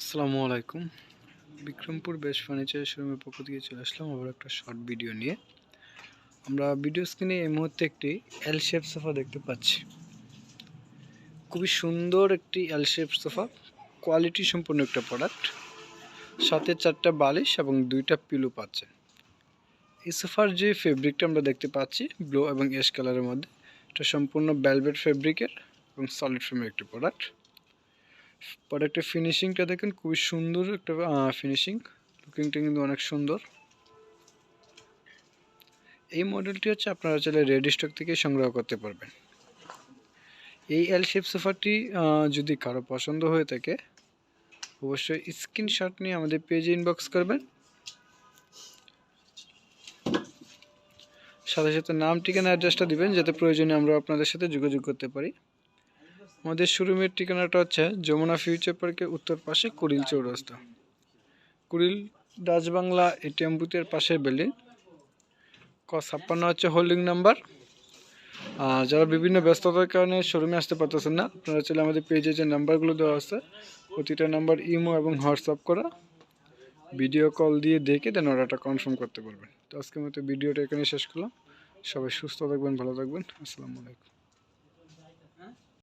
আসসালামু আলাইকুম। বিক্রমপুর বেশ ফার্নিচার শোরুমের পক্ষ থেকে চলে আসলাম আবার একটা শর্ট ভিডিও নিয়ে। আমরা ভিডিও স্ক্রিনে এই মুহূর্তে একটি এল শেপ সোফা দেখতে পাচ্ছি। খুবই সুন্দর একটি এল শেপ সোফা কোয়ালিটি সম্পূর্ণ একটা প্রোডাক্ট সাথে চারটা বালিশ এবং দুইটা পিলো পাচ্ছেন এই সোফার যে ফেব্রিকটা আমরা দেখতে পাচ্ছি ব্লু এবং এস কালারের মধ্যে, এটা সম্পূর্ণ ভেলভেট ফেব্রিকের এবং সলিড ফ্রেমের একটি প্রোডাক্ট প্রোডাক্টের ফিনিশিংটা দেখেন খুবই সুন্দর একটা ফিনিশিং লুকিংটা কিন্তু অনেক সুন্দর। এই মডেলটি হচ্ছে আপনারা চাইলে রেডি স্টক থেকে সংগ্রহ করতে পারবেন। এই এল শেপ সোফাটি যদি কারও পছন্দ হয়ে থাকে, অবশ্যই স্ক্রিনশট নিয়ে আমাদের পেজে ইনবক্স করবেন। সাথে সাথে নাম, ঠিকানা অ্যাড্রেসটা দিবেন, যাতে প্রয়োজনে আমরা আপনাদের সাথে যোগাযোগ করতে পারি। আমাদের শোরুমের ঠিকানাটা হচ্ছে যমুনা ফিউচার পার্কের উত্তর পাশে কুড়িল চৌরাস্তা। কুড়িল ডাচবাংলা এটিএম বুথের পাশে বিল্ডিং। ক ছাপ্পান্ন হচ্ছে হোল্ডিং নাম্বার। আর যারা বিভিন্ন ব্যস্ততার কারণে শোরুমে আসতে পারতেছেন না, আপনারা চাইলে আমাদের পেজে যে নাম্বারগুলো দেওয়া আছে, প্রতিটা নাম্বার ইমো এবং হোয়াটসঅ্যাপ করা ভিডিও কল দিয়ে দেখে দেন অর্ডারটা কনফার্ম করতে পারবেন। তো আজকের মতো ভিডিওটা এখানে শেষ করলাম। সবাই সুস্থ থাকবেন, ভালো থাকবেন। আসসালামু আলাইকুম।